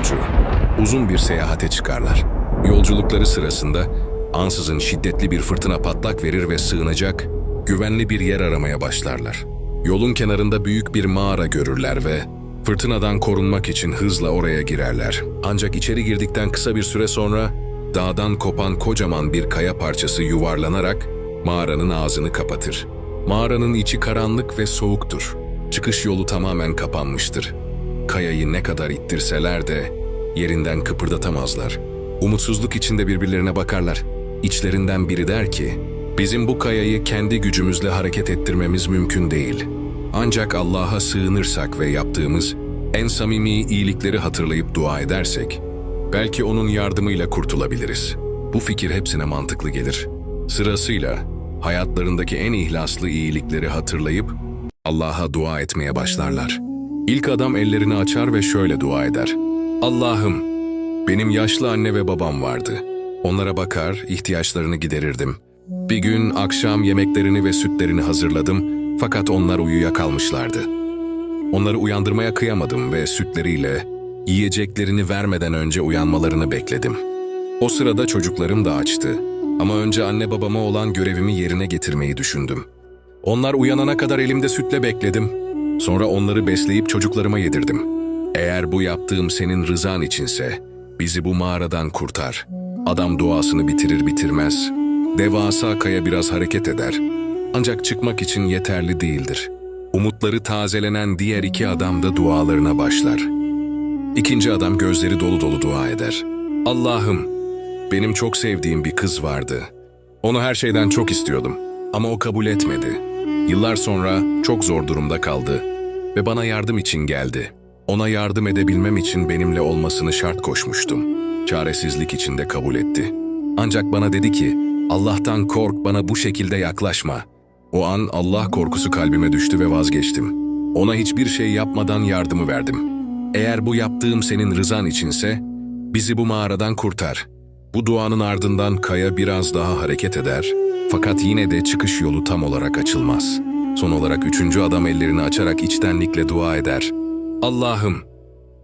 yolcu. Uzun bir seyahate çıkarlar. Yolculukları sırasında ansızın şiddetli bir fırtına patlak verir ve sığınacak, güvenli bir yer aramaya başlarlar. Yolun kenarında büyük bir mağara görürler ve fırtınadan korunmak için hızla oraya girerler. Ancak içeri girdikten kısa bir süre sonra dağdan kopan kocaman bir kaya parçası yuvarlanarak mağaranın ağzını kapatır. Mağaranın içi karanlık ve soğuktur. Çıkış yolu tamamen kapanmıştır. Kayayı ne kadar ittirseler de yerinden kıpırdatamazlar. Umutsuzluk içinde birbirlerine bakarlar. İçlerinden biri der ki, bizim bu kayayı kendi gücümüzle hareket ettirmemiz mümkün değil. Ancak Allah'a sığınırsak ve yaptığımız en samimi iyilikleri hatırlayıp dua edersek, belki onun yardımıyla kurtulabiliriz. Bu fikir hepsine mantıklı gelir. Sırasıyla hayatlarındaki en ihlaslı iyilikleri hatırlayıp Allah'a dua etmeye başlarlar. İlk adam ellerini açar ve şöyle dua eder. Allah'ım, benim yaşlı anne ve babam vardı. Onlara bakar, ihtiyaçlarını giderirdim. Bir gün akşam yemeklerini ve sütlerini hazırladım fakat onlar uyuyakalmışlardı. Onları uyandırmaya kıyamadım ve sütleriyle yiyeceklerini vermeden önce uyanmalarını bekledim. O sırada çocuklarım da açtı ama önce anne babama olan görevimi yerine getirmeyi düşündüm. Onlar uyanana kadar elimde sütle bekledim. Sonra onları besleyip çocuklarıma yedirdim. Eğer bu yaptığım senin rızan içinse bizi bu mağaradan kurtar. Adam duasını bitirir bitirmez. Devasa kaya biraz hareket eder. Ancak çıkmak için yeterli değildir. Umutları tazelenen diğer iki adam da dualarına başlar. İkinci adam gözleri dolu dolu dua eder. Allah'ım, benim çok sevdiğim bir kız vardı. Onu her şeyden çok istiyordum ama o kabul etmedi. Yıllar sonra çok zor durumda kaldı ve bana yardım için geldi. Ona yardım edebilmem için benimle olmasını şart koşmuştum. Çaresizlik içinde kabul etti. Ancak bana dedi ki, Allah'tan kork bana bu şekilde yaklaşma. O an Allah korkusu kalbime düştü ve vazgeçtim. Ona hiçbir şey yapmadan yardımı verdim. Eğer bu yaptığım senin rızan içinse, bizi bu mağaradan kurtar. Bu duanın ardından kaya biraz daha hareket eder, fakat yine de çıkış yolu tam olarak açılmaz. Son olarak üçüncü adam ellerini açarak içtenlikle dua eder. Allah'ım,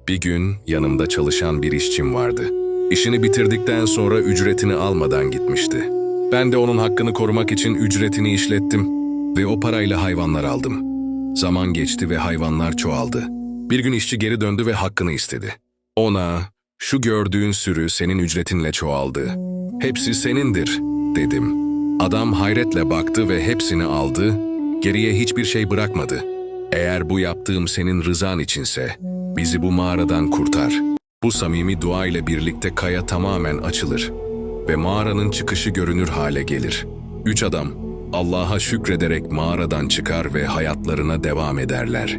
bir gün yanımda çalışan bir işçim vardı. İşini bitirdikten sonra ücretini almadan gitmişti. Ben de onun hakkını korumak için ücretini işlettim ve o parayla hayvanlar aldım. Zaman geçti ve hayvanlar çoğaldı. Bir gün işçi geri döndü ve hakkını istedi. Ona, şu gördüğün sürü senin ücretinle çoğaldı. Hepsi senindir, dedim. Adam hayretle baktı ve hepsini aldı, geriye hiçbir şey bırakmadı. Eğer bu yaptığım senin rızan içinse, bizi bu mağaradan kurtar. Bu samimi dua ile birlikte kaya tamamen açılır ve mağaranın çıkışı görünür hale gelir. Üç adam Allah'a şükrederek mağaradan çıkar ve hayatlarına devam ederler.